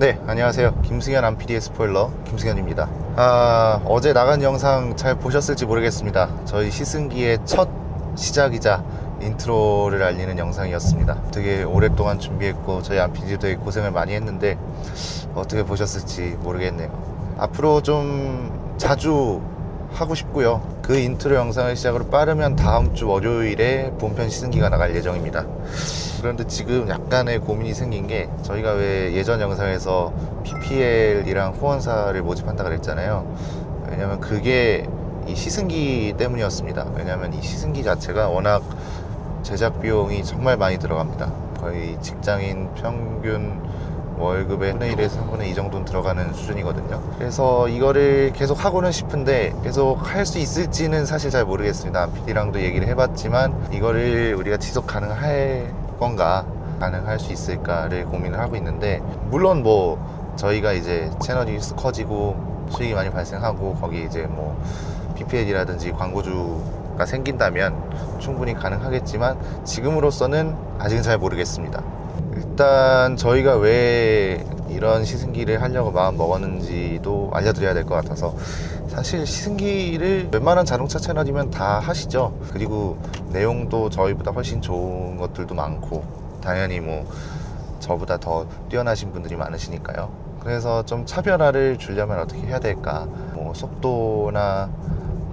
네, 안녕하세요. 김승현 안PD의 스포일러 김승현입니다. 아, 어제 나간 영상 잘 보셨을지 모르겠습니다. 저희 시승기의 첫 시작이자 인트로를 알리는 영상이었습니다. 되게 오랫동안 준비했고 저희 안PD도 되게 고생을 많이 했는데 어떻게 보셨을지 모르겠네요. 앞으로 좀 자주 하고 싶고요. 그 인트로 영상을 시작으로 빠르면 다음 주 월요일에 본편 시승기가 나갈 예정입니다. 그런데 지금 약간의 고민이 생긴 게 저희가 왜 예전 영상에서 PPL이랑 후원사를 모집한다 그랬잖아요. 왜냐면 그게 이 시승기 때문이었습니다. 왜냐면 이 시승기 자체가 워낙 제작 비용이 정말 많이 들어갑니다. 거의 직장인 평균 월급의 3분의 1에서 3분의 2 정도는 들어가는 수준이거든요. 그래서 이거를 계속 하고는 싶은데 계속 할 수 있을지는 사실 잘 모르겠습니다. PD랑도 얘기를 해봤지만 이거를 우리가 지속 가능할 건가 가능할 수 있을까를 고민을 하고 있는데 물론 뭐 저희가 이제 채널이 커지고 수익이 많이 발생하고 거기 이제 뭐 PPL이라든지 광고주가 생긴다면 충분히 가능하겠지만 지금으로서는 아직은 잘 모르겠습니다. 일단 저희가 왜 이런 시승기를 하려고 마음 먹었는지도 알려드려야 될 것 같아서 사실 시승기를 웬만한 자동차 채널이면 다 하시죠. 그리고 내용도 저희보다 훨씬 좋은 것들도 많고 당연히 뭐 저보다 더 뛰어나신 분들이 많으시니까요. 그래서 좀 차별화를 주려면 어떻게 해야 될까? 뭐 속도나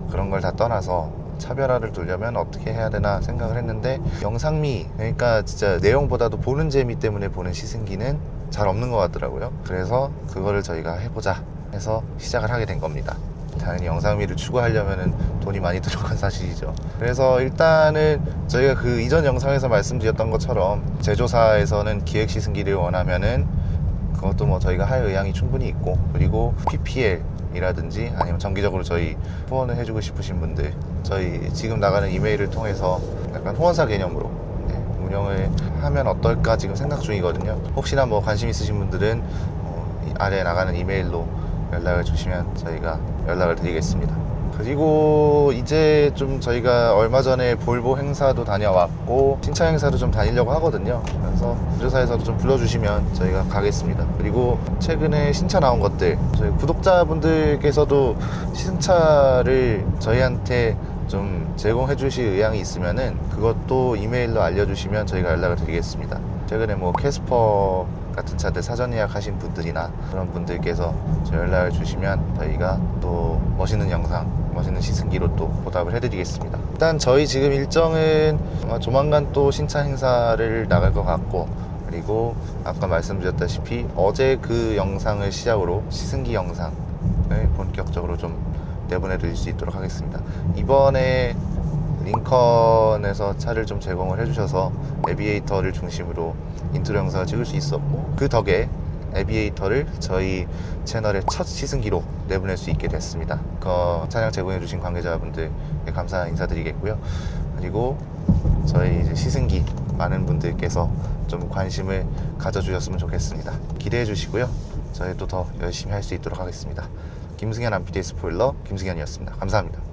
그런 걸 다 떠나서 차별화를 두려면 어떻게 해야 되나 생각을 했는데 영상미 그러니까 진짜 내용보다도 보는 재미 때문에 보는 시승기는 잘 없는 것 같더라고요. 그래서 그거를 저희가 해보자 해서 시작을 하게 된 겁니다. 당연히 영상미를 추구하려면 돈이 많이 들어간 사실이죠. 그래서 일단은 저희가 그 이전 영상에서 말씀드렸던 것처럼 제조사에서는 기획 시승기를 원하면은 그것도 뭐 저희가 할 의향이 충분히 있고 그리고 PPL 이라든지 아니면 정기적으로 저희 후원을 해주고 싶으신 분들 저희 지금 나가는 이메일을 통해서 약간 후원사 개념으로 네, 운영을 하면 어떨까 지금 생각 중이거든요. 혹시나 뭐 관심 있으신 분들은 어, 이 아래에 나가는 이메일로 연락을 주시면 저희가 연락을 드리겠습니다 그리고 이제 좀 저희가 얼마 전에 볼보 행사도 다녀왔고 신차 행사도 좀 다니려고 하거든요. 그래서 주사에서도 좀 불러주시면 저희가 가겠습니다. 그리고 최근에 신차 나온 것들 저희 구독자분들께서도 신차를 저희한테 좀 제공해 주실 의향이 있으면은 그것도 이메일로 알려주시면 저희가 연락을 드리겠습니다. 최근에 뭐 캐스퍼 같은 차들 사전 예약하신 분들이나 그런 분들께서 저 연락을 주시면 저희가 또 멋있는 영상, 멋있는 시승기로 또 보답을 해드리겠습니다. 일단 저희 지금 일정은 조만간 또 신차 행사를 나갈 것 같고 그리고 아까 말씀드렸다시피 어제 그 영상을 시작으로 시승기 영상을 본격적으로 좀 내보내 드릴 수 있도록 하겠습니다. 이번에 링컨에서 차를 좀 제공을 해주셔서 에비에이터를 중심으로 인트로 영상을 찍을 수 있었고 그 덕에 에비에이터를 저희 채널의 첫 시승기로 내보낼 수 있게 됐습니다. 그 차량 제공해주신 관계자분들께 감사 인사드리겠고요. 그리고 저희 시승기 많은 분들께서 좀 관심을 가져주셨으면 좋겠습니다. 기대해 주시고요. 저희도 더 열심히 할 수 있도록 하겠습니다. 김승현 안피디의 스포일러 김승현이었습니다. 감사합니다.